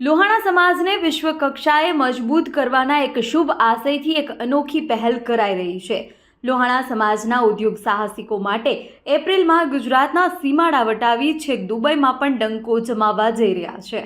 લોહાણા સમાજને વિશ્વ કક્ષાએ મજબૂત કરવાના એક શુભ આશયથી એક અનોખી પહેલ કરાઈ રહી છે. લોહાણા સમાજના ઉદ્યોગ સાહસિકો માટે એપ્રિલમાં ગુજરાતના સીમાડા વટાવી છેક દુબઈમાં પણ ડંકો જમાવવા જઈ રહ્યા છે.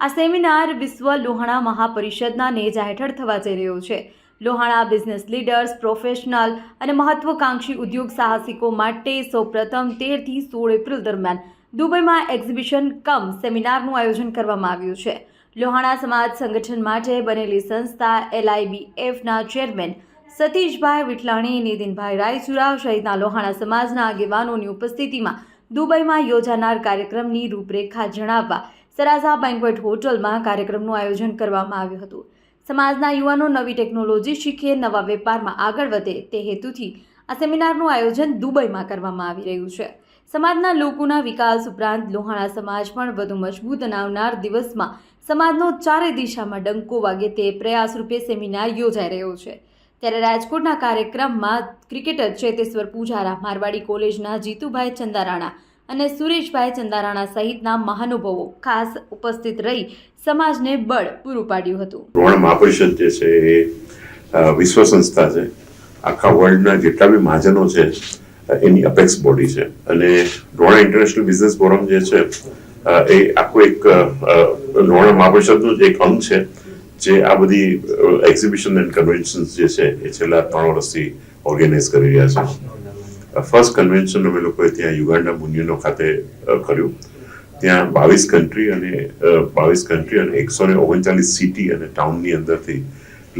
આ સેમિનાર વિશ્વ લોહાણા મહાપરિષદના નેજા હેઠળ થવા જઈ રહ્યો છે. લોહાણા બિઝનેસ લીડર્સ, પ્રોફેશનલ અને મહત્વકાંક્ષી ઉદ્યોગ સાહસિકો માટે સૌપ્રથમ તેરથી સોળ એપ્રિલ દરમિયાન દુબઈમાં એક્ઝિબિશન કમ સેમિનારનું આયોજન કરવામાં આવ્યું છે. લોહાણા સમાજ સંગઠન માટે બનેલી સંસ્થા એલઆઈબીએફના ચેરમેન સતીશભાઈ વિઠલાણી, નીતિનભાઈ રાયચુરા સહિતના લોહાણા સમાજના આગેવાનોની ઉપસ્થિતિમાં દુબઈમાં યોજાનાર કાર્યક્રમની રૂપરેખા જણાવવા સરાઝા બેન્ક્વેટ હોટલમાં કાર્યક્રમનું આયોજન કરવામાં આવ્યું હતું. સમાજના યુવાનો નવી ટેકનોલોજી શીખે, નવા વેપારમાં આગળ વધે તે હેતુથી આ સેમિનારનું આયોજન દુબઈમાં કરવામાં આવી રહ્યું છે. સમાજના લોકોના વિકાસ ઉપરાંત લોહાણા સમાજ પણ વધુ મજબૂત બનાવનાર દિવસમાં સમાજનો ચારે દિશામાં ડંકો વાગે તે પ્રયાસ રૂપે સેમિનાર યોજાઈ રહ્યો છે. ત્યારે રાજકોટના કાર્યક્રમમાં ક્રિકેટર ચેતેશ્વર પૂજારા, મારવાડી કોલેજના જીતુભાઈ ચંદારાણા અને સુરેશભાઈ ચંદારાણા સહિતના મહાનુભાવો ખાસ ઉપસ્થિત રહી સમાજને બળ પૂરું પાડ્યું હતું. મહાપરિષદ જે છે વિશ્વ સંસ્થા છે. આખા વર્લ્ડના જેટલા બી મહાજનો છે એની અપેક્સ બોડી છે. અને રોહણ ઇન્ટરનેશનલ બિઝનેસ ફોરમ જે છે એ આખું એક અ, મહાપરિષદનું એક અંગ છે જે આ બધી એક્ઝિબિશન એન્ડ કન્વેન્શન જે છે એ છેલ્લા ત્રણ વર્ષથી ઓર્ગેનાઇઝ કરી રહ્યા છે. ફર્સ્ટ કન્વેન્શન અમે લોકોએ ત્યાં યુગાન્ડા મુનિયનો ખાતે કર્યું. ત્યાં બાવીસ કન્ટ્રી અને બાવીસ કન્ટ્રી અને એકસો ને ઓગણચાલીસ સિટી અને ટાઉનની અંદરથી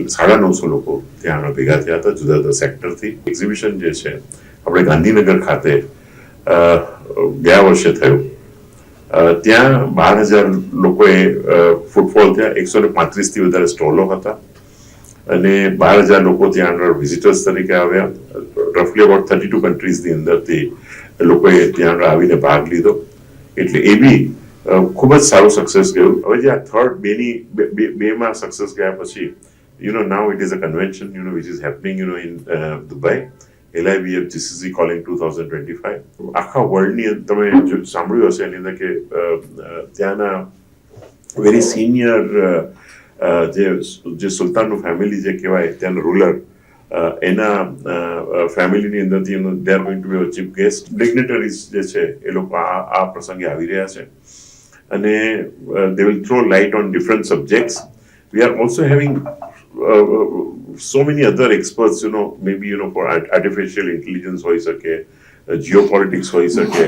સાડા નવસો લોકો ત્યાં ભેગા થયા હતા જુદા જુદા સેક્ટરથી એક્ઝિબિશન જે છે આપણે ગાંધીનગર ખાતે ગયા વર્ષે થયું. ત્યાં બાર હજાર લોકોએ ફૂટફોલ થયા. એકસો ને પાંત્રીસથી વધારે સ્ટોલો હતા. અને બાર હજાર લોકો ત્યાં આગળ વિઝિટર્સ તરીકે આવ્યા. રફલી અબાઉટ થર્ટી ટુ કન્ટ્રીઝની અંદરથી લોકોએ ત્યાં આગળ આવીને ભાગ લીધો. એટલે એ બી ખૂબ જ સારું સક્સેસ ગયું. હવે જે આ થર્ડ બેની બેમાં સક્સેસ ગયા પછી you know now it is a convention you know which is happening you know in Dubai LIBF GCC calling two thousand twenty five આખા વર્લ્ડની તમે સાંભળ્યું હશે એની અંદર કે ત્યાંના વેરી સિનિયર જે જે સુલતાનનું ફેમિલી જે કહેવાય ત્યાંનું રૂલર એના ફેમિલીની અંદરથી એનું they are going to be chief guest dignitaries જે છે એ લોકો આ આ પ્રસંગે આવી રહ્યા છે અને they will throw light on different subjects we are also having so many other experts, you know, maybe, you know, for art- artificial intelligence હોઈ શકે, uh, geopolitics હોઈ શકે,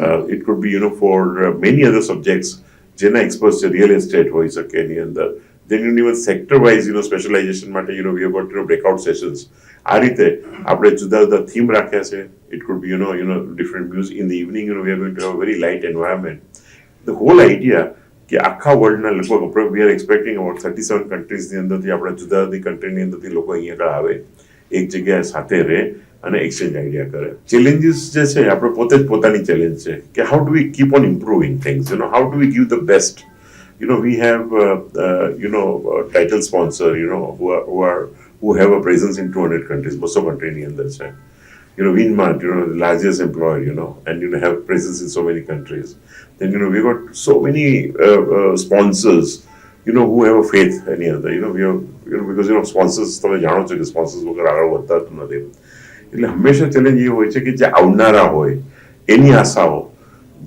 uh, could be, you know, for uh, many other subjects, જેના experts છે, real estate હોઈ શકે એની અંદર. You know, even sector wise, you know, specialization માટે, know, we have got, you know, breakout sessions. આ રીતે આપણે જુદા જુદા થીમ રાખ્યા છે. Be, you know, you know, different music. In the evening, you know, we are going to have a very light environment. The whole idea કે આખા વર્લ્ડના લગભગ આપણે we are expecting about thirty seven કન્ટ્રીઝની અંદરથી આપણે જુદા જુદી કન્ટ્રીની અંદરથી લોકો અહીંયા આગળ આવે એક જગ્યાએ સાથે રહે અને એક્સચેન્જ આઈડિયા કરે. ચેલેન્જીસ જે છે આપણે પોતે જ પોતાની ચેલેન્જ છે કે how do we keep on improving things you know how do we give the best you know, we have, uh, uh, you know, title sponsor, you know, who are, who are, who have a presence in 200 countries, most You know, Winmart, you know, the largest employer, you know, and, you know, have presence in so many countries. Then, you know, we got so many uh, uh, sponsors, you know, who have a faith any other, you know, we have, you know, because, you know, sponsors, તમે જાણો છો કે sponsors વગર આગળ વધતા નથી એટલે હંમેશા ચેલેન્જ એ હોય છે કે જે આવનારા હોય એની આશાઓ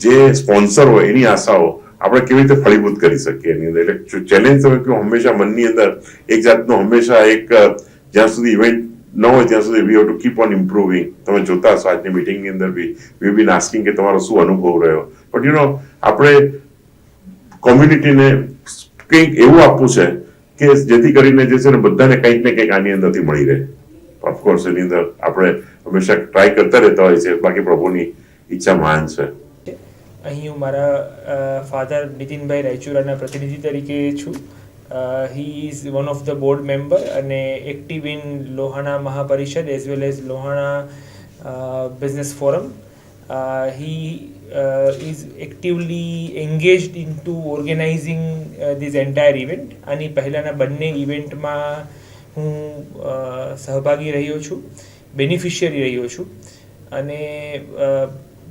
જે સ્પોન્સર હોય એની આશાઓ આપણે કેવી રીતે ફળીભૂત કરી શકીએ એની અંદર એટલે ચેલેન્જ તમે કહો હંમેશા મનની અંદર એક જાતનો હંમેશા એક જ્યાં સુધી ઇવેન્ટ ન હોય ત્યાં સુધી we have to keep on improving તમે જોતા હશો, આજની મિટિંગની અંદર બી. વી બીન આસ્કિંગ કે તમારો શું અનુભવ રહ્યો? બટ યુ નો આપણે કોમ્યુનિટીને કંઈક એવું આપવું છે કે જેથી કરીને જે છે ને બધાને કંઈક ને કંઈક આની અંદરથી મળી રહે. ઓફકોર્સ એની અંદર આપણે હંમેશા ટ્રાય કરતા રહેતા હોય છે. બાકી પ્રભુની ઈચ્છા મહાન છે. અહીં હું મારા ફાધર નીતિનભાઈ રાયચુરાના પ્રતિનિધિ તરીકે છું. He is one of the board member અને active in Lohana Mahaparishad as well as Lohana business forum he is actively engaged in to organising these entire event આની પહેલાંના બંને ઇવેન્ટમાં હું સહભાગી રહ્યો છું બેનિફિશિયરી રહ્યો છું અને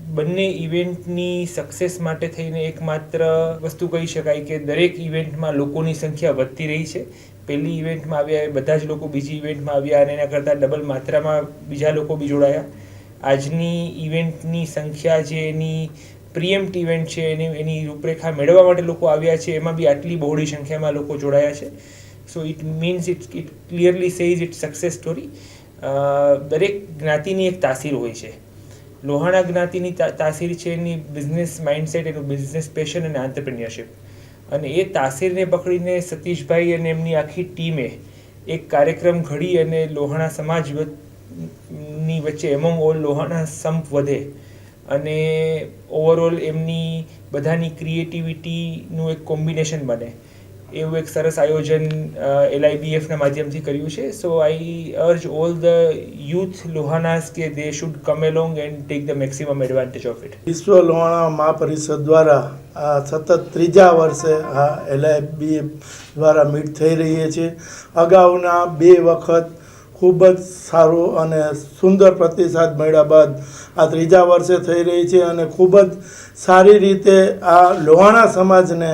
બંને ઇવેન્ટની સક્સેસ માટે થઈને એકમાત્ર વસ્તુ કહી શકાય કે દરેક ઇવેન્ટમાં લોકોની સંખ્યા વધતી રહી છે. પહેલી ઇવેન્ટમાં આવ્યા એ બધા જ લોકો, બીજી ઇવેન્ટમાં આવ્યા અને એના કરતાં ડબલ માત્રામાં બીજા લોકો બી જોડાયા. આજની ઇવેન્ટની સંખ્યા જે એની પ્રિએમ્પ્ટ ઇવેન્ટ છે, એની એની રૂપરેખા મેળવવા માટે લોકો આવ્યા છે, એમાં બી આટલી બહોળી સંખ્યામાં લોકો જોડાયા છે. So it means it it clearly says it success story દરેક જ્ઞાતિની એક તાસીર હોય છે. લોહાણા જ્ઞાતિની તાસીર છે એની બિઝનેસ માઇન્ડસેટ એનું બિઝનેસ પેશન અને આંતરપ્રિન્યોરશિપ અને એ તાસીરને પકડીને સતીશભાઈ અને એમની આખી ટીમે એક કાર્યક્રમ ઘડી અને લોહાણા સમાજની વચ્ચે એમોંગ ઓલ લોહાણા સંપ વધે. અને ઓવરઓલ એમની બધાની ક્રિએટિવિટીનું એક કોમ્બિનેશન બને. એવું એક સરસ આયોજન એલઆઈબીએફના માધ્યમથી કર્યું છે. So I urge all the youth Lohanas કે they should come along and take the maximum advantage of it વિશ્વ લોહાણા મહાપરિષદ દ્વારા આ સતત ત્રીજા વર્ષે આ એલઆઈબીએફ દ્વારા મીટ થઈ રહી છે. અગાઉના બે વખત ખૂબ જ સારો અને સુંદર પ્રતિસાદ મળ્યા બાદ આ ત્રીજા વર્ષે થઈ રહી છે અને ખૂબ જ સારી રીતે આ લોહાણા સમાજને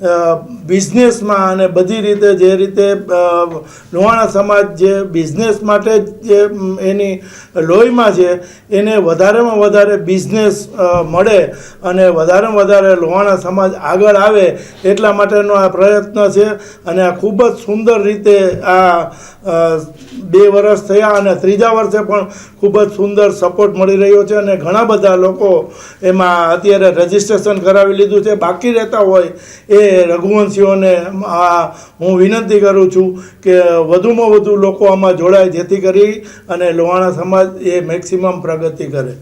બિઝનેસમાં અને બધી રીતે જે રીતે લોહાણા સમાજ જે બિઝનેસ માટે જે એની લોહીમાં છે, એને વધારેમાં વધારે બિઝનેસ મળે અને વધારેમાં વધારે લોહાણા સમાજ આગળ આવે એટલા માટેનો આ પ્રયત્ન છે અને આ ખૂબ જ સુંદર રીતે આ બે વર્ષ થયા અને ત્રીજા વર્ષે પણ ખૂબ જ સુંદર સપોર્ટ મળી રહ્યો છે અને ઘણા બધા લોકો એમાં અત્યારે રજીસ્ટ્રેશન કરાવી લીધું છે. બાકી રહેતા હોય એ રઘુવંશીઓને આ હું વિનંતી કરું છું કે વધુમાં વધુ લોકો આમાં જોડાય જેથી કરી અને લોહાણા સમાજ એ મેક્સિમમ પ્રગતિ કરે.